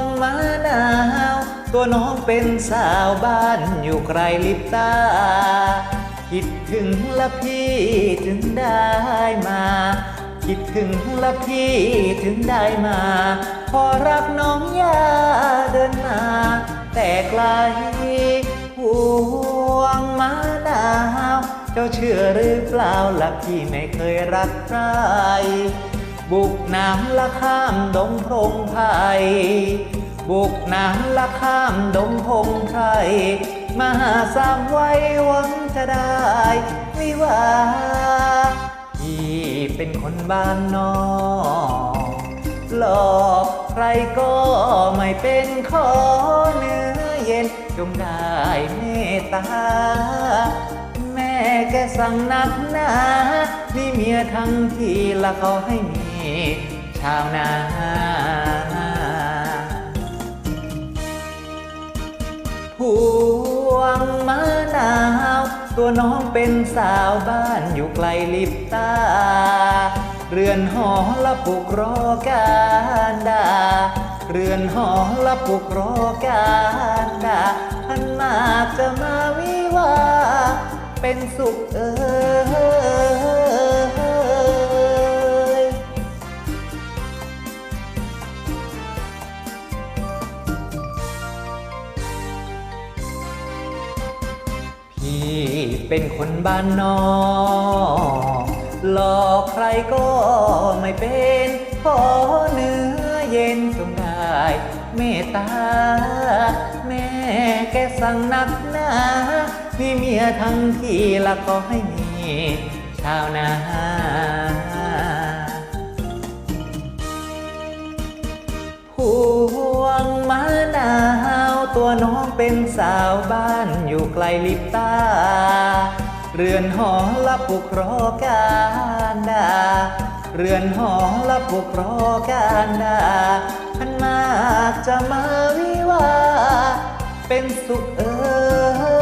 งมะนาว ตัวน้องเป็นสาวบ้านอยู่ไกลลิบตา คิดถึงละพี่ถึงได้มา คิดถึงละพี่ถึงได้มา พอรักน้องยาเดินมา แต่ไกลห่วงมะนาว เจ้าเชื่อหรือเปล่าละพี่ไม่เคยรักใคร บุกน้ำละข้ามดงพงไพรบุกน้ำละข้ามดงพงไพรมาสามไว้หวังจะได้วิวาพี่เป็นคนบ้านนอกหลอกใครก็ไม่เป็นขอเนื้อเย็นจงได้เมตตา แม่แกสั่งนักหนามีเมียทั้งทีละเขาให้มี ชาวนาพวงมะนาว ตัวน้องเป็นสาวบ้านอยู่ไกลลิบตา เรือนหอละปลุกรอการดา เรือนหอละปลุกรอการดาท่านมากจะมาวิวา เป็นสุขเอ่ย พี่เป็นคนบ้านนอกหลอกใครก็ไม่เป็นขอเนื้อเย็นจงได้เมตตา แม่แกสั่งนักหนามีเมียทั้งที่ละก็ให้มีชาวนา ตัวน้องเป็นสาวบ้านอยู่ไกลลิบตา เรือนหอละปุกรอการดา เรือนหอละปุกรอการดาพันมากจะมาวิวา เป็นสุขเออ